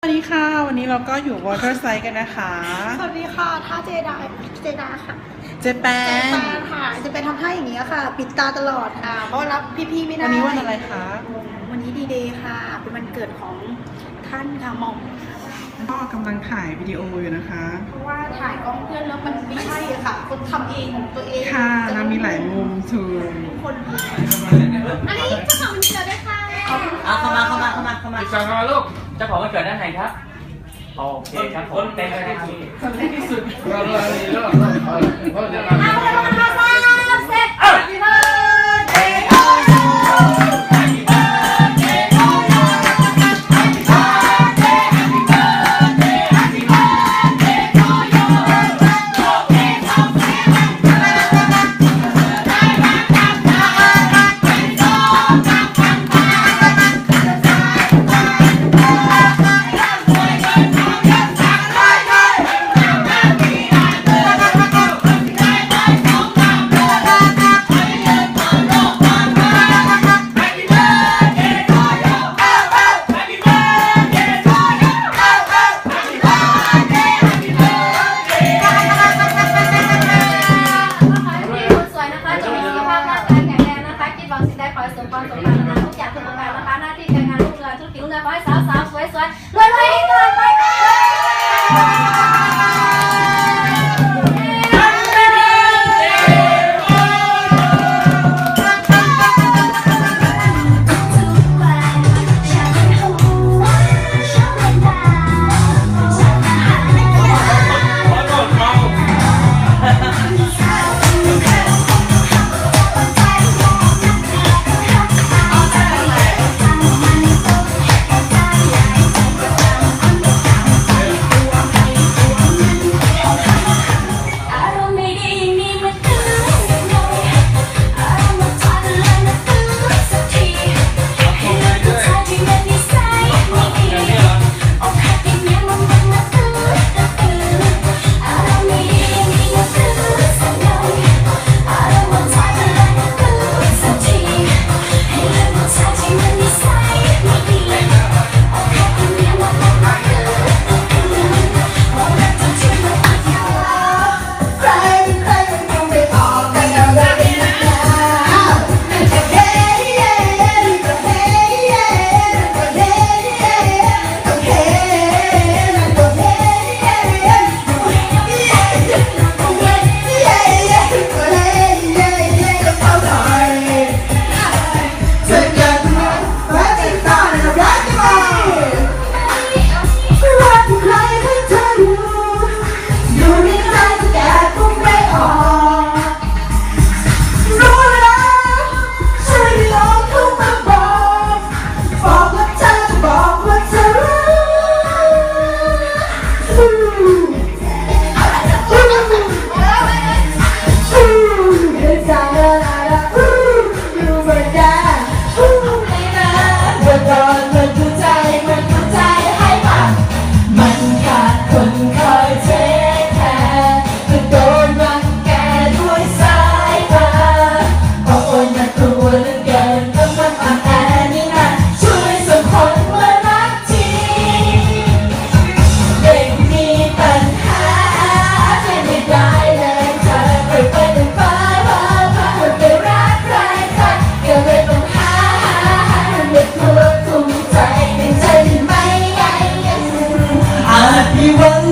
สวัสดีค่ะ วันนี้เราก็อยู่วอเตอร์ไซด์กันนะคะ สวัสดีค่ะ ท่าเจไดาเจไดาค่ะ เจแปนเจแปนค่ะ จะเป็นทำท่าอย่างนี้ค่ะ ปิดตาตลอดค่ะ เพราะรับพี่ๆไม่ได้วันนี้วันอะไรคะ วันนี้ดีเดย์ค่ะ เป็นวันเกิดของท่านค่ะหมอมก็กำลังถ่ายวิดีโออยู่นะคะ เพราะว่าถ่ายกล้องเพื่อนแล้วมันไม่ใช่ค่ะ คนทำเองตัวเองค่ะเรามีหลายมุมถูกคนอันนี้ก็ขอบคุณเจอได้ค่ะ เอาเข้ามาเข้ามาเข้ามาเข้ามา อีกาองคนลูก เจ้าของมาเกิดด้านไหนครับ โอเคครับผมเต็มเลยครับเต็มที่สุด วัน